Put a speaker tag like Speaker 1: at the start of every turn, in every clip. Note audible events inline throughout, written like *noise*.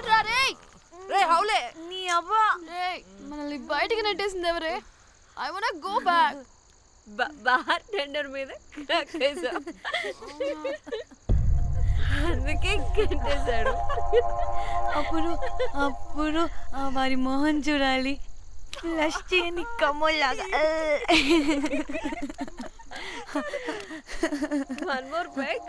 Speaker 1: ఎవడ్రా రే?
Speaker 2: రే హౌలే.
Speaker 3: నీ అవ్వ.
Speaker 1: రే మనల్ని బయటికి నెట్టేసింది ఎవరే? I want go
Speaker 2: back bartender మీద కక్కేసా అందుకే కట్టేశాడు
Speaker 3: అప్పుడు అప్పుడు ఆ వారి మొహం చూడాలి. ఫ్లష్ చేయని కమ్మలాగా
Speaker 2: వన్ మోర్ బ్యాక్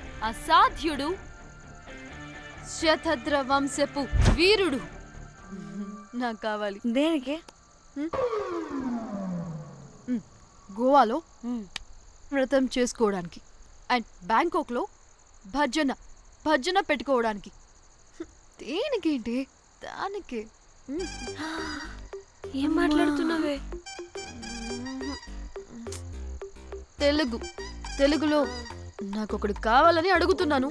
Speaker 1: అసాధ్యుడు. శతద్ర వంశపు వీరుడు. నాకు కావాలి.
Speaker 3: దేనికి?
Speaker 1: గోవాలో వ్రతం చేసుకోవడానికి. అండ్ బ్యాంకాక్లో భజన భజన పెట్టుకోవడానికి. దేనికేంటి? దానికే.
Speaker 2: ఏం మాట్లాడుతున్నావే?
Speaker 1: తెలుగు. తెలుగులో నాకు ఒకడు కావాలని అడుగుతున్నాను.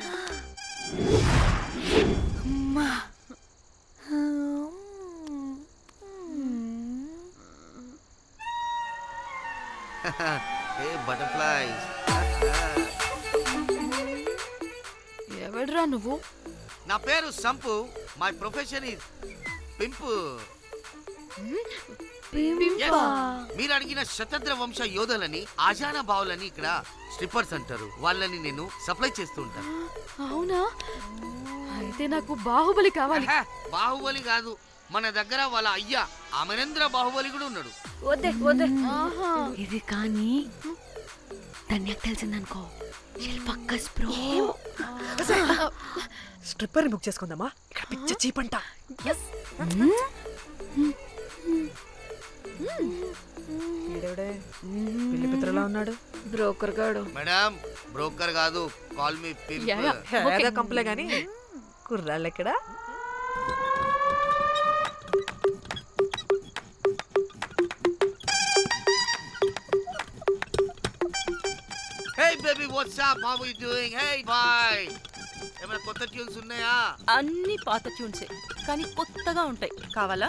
Speaker 4: ఏ బటర్ఫ్లైస్ *laughs*
Speaker 1: ఎవడ్రా నువ్వు?
Speaker 4: నా పేరు Sampu. My profession is pimp. మీరు అడిగిన శతద్ర వంశ యోధులని ఆజానా బావులని ఇక్కడ స్ట్రిప్పర్స్ అంటారు. వాళ్ళని నేను సప్లై చేస్తూ ఉంటాను
Speaker 1: అవునా? అయితే నాకు బాహుబలి కావాలి.
Speaker 4: ఆహా, బాహుబలి కాదు. మన దగ్గర వాళ్ళ అయ్యా అమరేంద్ర బాహుబలి కూడా ఉన్నాడు.
Speaker 2: వద్దే వద్దే.
Speaker 1: ఆహా.
Speaker 3: ఇది కానీ ధన్యకు తెలిసిందనుకో. శిల్పక్కస్ బ్రో.
Speaker 5: స్ట్రిప్పర్ బుక్ చేసుకుందామా? ఇక్కడ పిచ్చ చీపంట. ఈడెవడే? పిల్లి పిత్రలా ఉన్నాడు.
Speaker 2: బ్రోకర్ గాడు
Speaker 4: మేడం బ్రోకర్ కాదు కాల్ మీ.
Speaker 5: ఏదో కంపలే గాని. కుర్రాళ్ళు ఎక్కడ?
Speaker 4: Hey baby what's up how you doing hey boy ఏమైనా కొత్త ట్యూన్స్ ఉన్నాయా?
Speaker 6: అన్ని పాత ట్యూన్సే కానీ కొత్తగా ఉంటాయి. కావాలా?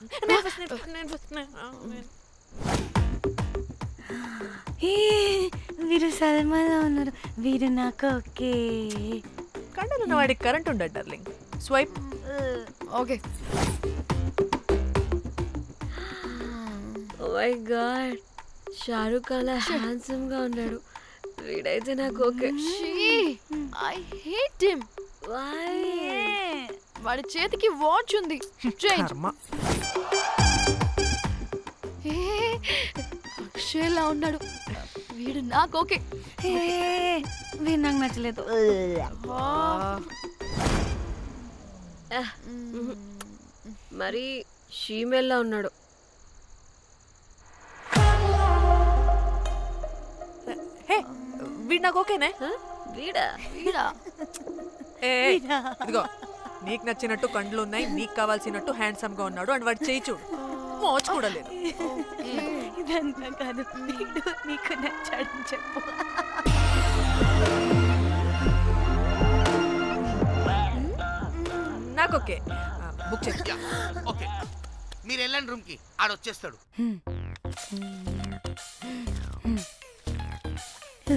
Speaker 6: మ్మ్.
Speaker 3: ఏ, వీరు సల్మాలో ఉన్నారు వీరు నాకు ఓకే.
Speaker 5: కండలు ఉన్న వాడికి కరెంట్ ఉండడు darling swipe
Speaker 1: okay
Speaker 2: oh my god Shahrukh అలా హ్యాండ్సమ్గా ఉన్నాడు. వీడైతే నాకు okay.
Speaker 1: I hate him
Speaker 2: why
Speaker 1: వాడి చేతికి వాచ్ ఉంది. చేంజ్
Speaker 5: కర్మ.
Speaker 1: అక్షయ్లా ఉన్నాడు. వీడు నాకు ఓకే.
Speaker 3: ఏ, వీడు నాకు నచ్చలేదు.
Speaker 2: మరి షీమెల్లా ఉన్నాడు.
Speaker 5: హే వీడు నాకు ఓకేనే?
Speaker 2: వీడా?
Speaker 1: వీడా?
Speaker 5: ఏ ఇదిగో నీకు నచ్చినట్టు కండ్లు ఉన్నాయి నీకు కావాల్సినట్టు హ్యాండ్సమ్గా ఉన్నాడు అండ్ వాడు చేయి చూడు. మోచ్ కూడా లేదు
Speaker 3: ఇదంతా కాదు. నీకు నచ్చాడని చెప్పు.
Speaker 5: నాకు ఓకే. Book
Speaker 4: yeah, okay. మీరు వెళ్ళండి రూమ్కి. ఆడొచ్చేస్తాడు
Speaker 7: ఏ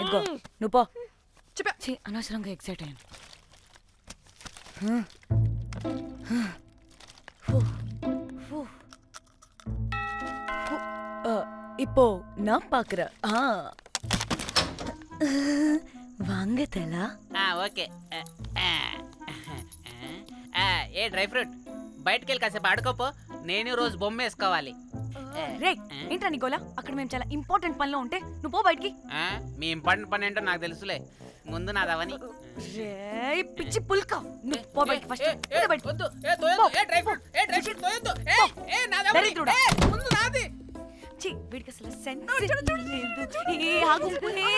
Speaker 3: ఇదిగో నువ్వు పో
Speaker 5: చెప్పా.
Speaker 3: ఛీ, అనవసరంగా ఎక్సైట్ అయ్యాను இப்போ நான் பார்க்குறேன் ஆ வாங்க தலா
Speaker 7: ఆ, ఓకే ఆ, ఆ, ఆ, ఏ డ్రై ఫ్రూట్ బయటికి వెళ్ళి కాసేపు ఆడుకోపో నేను రోజు బొమ్మ వేసుకోవాలి ఆ,
Speaker 3: రే ఏంట్రా నికోలా? అక్కడ మేము చాలా ఇంపార్టెంట్ పనిలో ఉంటే నువ్వు పో బయటికి.
Speaker 7: ఆ, మీ ఇంపార్టెంట్ పని ఏంటో నాకు తెలుసులే. ముందు నాదవని
Speaker 3: రే పిచ్చి పుల్క. నువ్వు పో బయటికి ఫస్ట్
Speaker 7: ఏ, వద్దు, ఏ, తోయొద్దు, ఏ, డ్రై ఫ్రూట్, ఏ, డ్రై ఫ్రూట్ తోయొద్దు, ఏ, ఏ, నాదవని,
Speaker 3: దరిద్రుడా.
Speaker 7: ఏ, ముందు నాది.
Speaker 3: ఛీ, వీడికి అసలు సెన్స్ లేదు. ఏ ఆగు ఏ,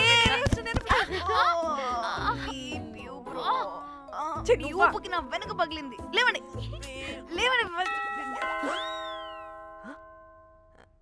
Speaker 3: ఛీ, నీ ఊపుకి నా వెనక పగిలింది. లేవండి. లేవండి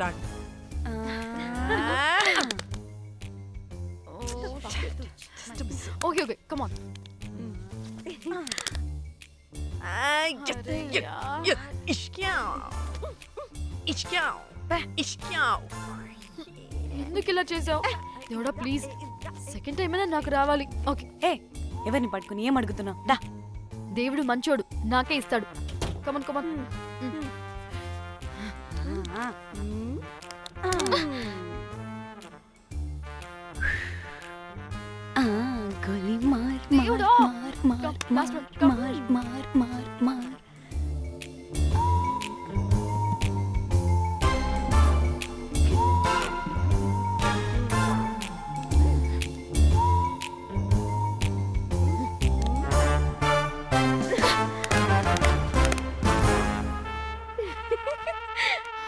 Speaker 1: Start okay okay come
Speaker 5: on yeah, yeah, yeah. ఇష్క్యావ్ ఇష్క్యావ్ ఇష్క్యావ్
Speaker 1: ఎందుకు ఇలా చేసావు దేవుడా ప్లీజ్ సెకండ్ టైం అయినా నాకు రావాలి ఓకే
Speaker 3: ఏ ఎవరిని పట్టుకుని ఏం అడుగుతున్నావు? దా.
Speaker 1: దేవుడు మంచోడు. నాకే ఇస్తాడు. కమన్ కమన్
Speaker 3: ఆ. ఆ. ఆ, గోలి మార్ మార్
Speaker 1: దేవుడా!
Speaker 3: మార్ మార్
Speaker 1: Come, last
Speaker 3: మార్
Speaker 1: one, come.
Speaker 3: మార్ మార్ మార్ మార్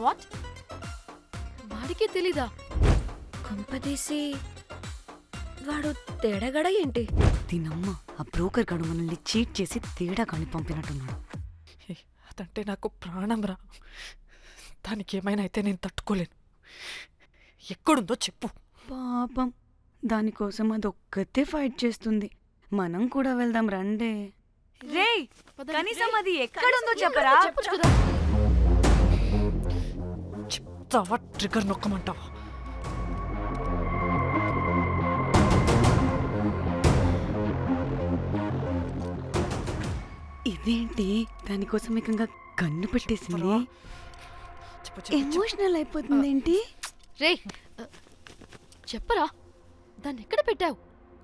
Speaker 1: వాట్? వాడికి తెలీదా?
Speaker 2: కొంపదీసి వాడు తేడగడ ఏంటి?
Speaker 3: దీనమ్మ ఆ బ్రోకర్ గడు మనల్ని చీట్ చేసి తేడా కాని పంపినట్టున్నాడు.
Speaker 5: హే, అదంటే నాకు ప్రాణం రా దానికి ఏమైనా అయితే నేను తట్టుకోలేను. ఎక్కడుందో చెప్పు.
Speaker 3: పాపం దానికోసం అది ఒక్కతే ఫైట్ చేస్తుంది. మనం కూడా వెళ్దాం రండే. రే. కనీసం అది ఎక్కడుందో చెప్పరా?
Speaker 1: చెప్పొచ్చు కదా?
Speaker 5: చెప్తావా ట్రిగర్ నొక్కమంటావా?
Speaker 3: ఇదేంటి? దానికోసం ఏకంగా కన్ను పెట్టేసింది? ఎమోషనల్ అయిపోతుంది ఏంటి
Speaker 1: రే చెప్పరా? దాన్ని ఎక్కడ పెట్టావు?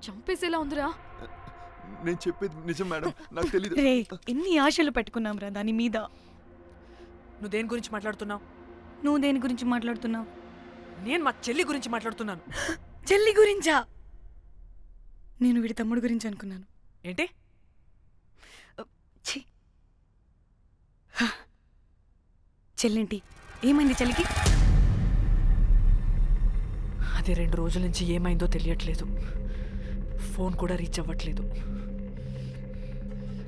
Speaker 1: చంపేసేలా ఉందిరా.
Speaker 8: నేను చెప్పేది నిజం మేడం. నాకు తెలియదు
Speaker 3: రే ఎన్ని ఆశలు పెట్టుకున్నాం రా దాని మీద?
Speaker 5: నువ్వు దేని గురించి మాట్లాడుతున్నావు?
Speaker 3: నువ్వు దేని గురించి మాట్లాడుతున్నావు?
Speaker 5: నేను మా చెల్లి గురించి మాట్లాడుతున్నాను.
Speaker 3: చెల్లి గురించా? నేను వీడి తమ్ముడు గురించి అనుకున్నాను.
Speaker 5: ఏంటి?
Speaker 3: ఛీ. హ. చెల్లేంటి? ఏమైంది చెల్లికి?
Speaker 5: అది రెండు రోజుల నుంచి ఏమైందో తెలియట్లేదు. ఫోన్ కూడా రీచ్ అవ్వట్లేదు.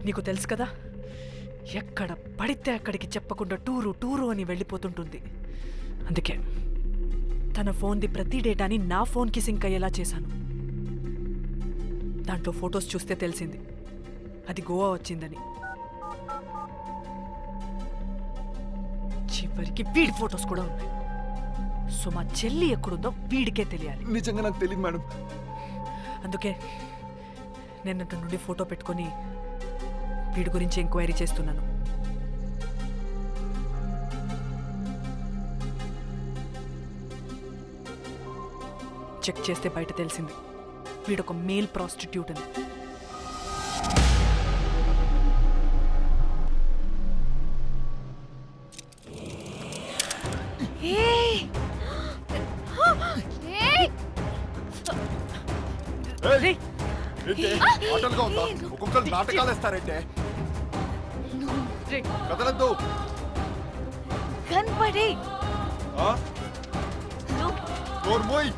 Speaker 5: నీకు తెలుసు కదా? ఎక్కడ పడితే అక్కడికి చెప్పకుండా టూరు టూరు అని వెళ్ళిపోతుంటుంది. అందుకే తన ఫోన్ది ప్రతి డేటాని నా ఫోన్కి సింక్ అయ్యేలా చేశాను. దాంట్లో ఫొటోస్ చూస్తే తెలిసింది. అది గోవా వచ్చిందని. చివరికి వీడి ఫొటోస్ కూడా ఉన్నాయి. సో మా చెల్లి ఎక్కడుందో వీడికే తెలియాలి.
Speaker 8: నిజంగా నాకు తెలియదు మేడం.
Speaker 5: అందుకే నిన్నటి నుండి ఫోటో పెట్టుకొని వీడి గురించి ఎంక్వైరీ చేస్తున్నాను. చెక్ చేస్తే బయట తెలిసింది. వీడొక మేల్ ప్రాస్టిట్యూట్ అని.
Speaker 8: ఏయ్! ఏంటి? ఆటలుగా ఉందా ఒక్కొక్కరు నాటకాలు వేస్తారంటే కదలద్దు
Speaker 3: కనపడే
Speaker 8: ఆ? నోరు మూయ్.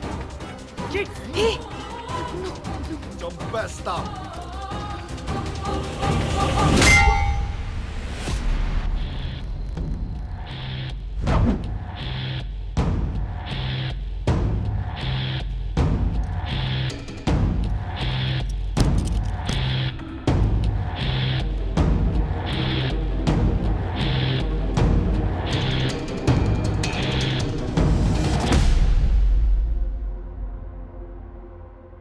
Speaker 8: చంపేస్తా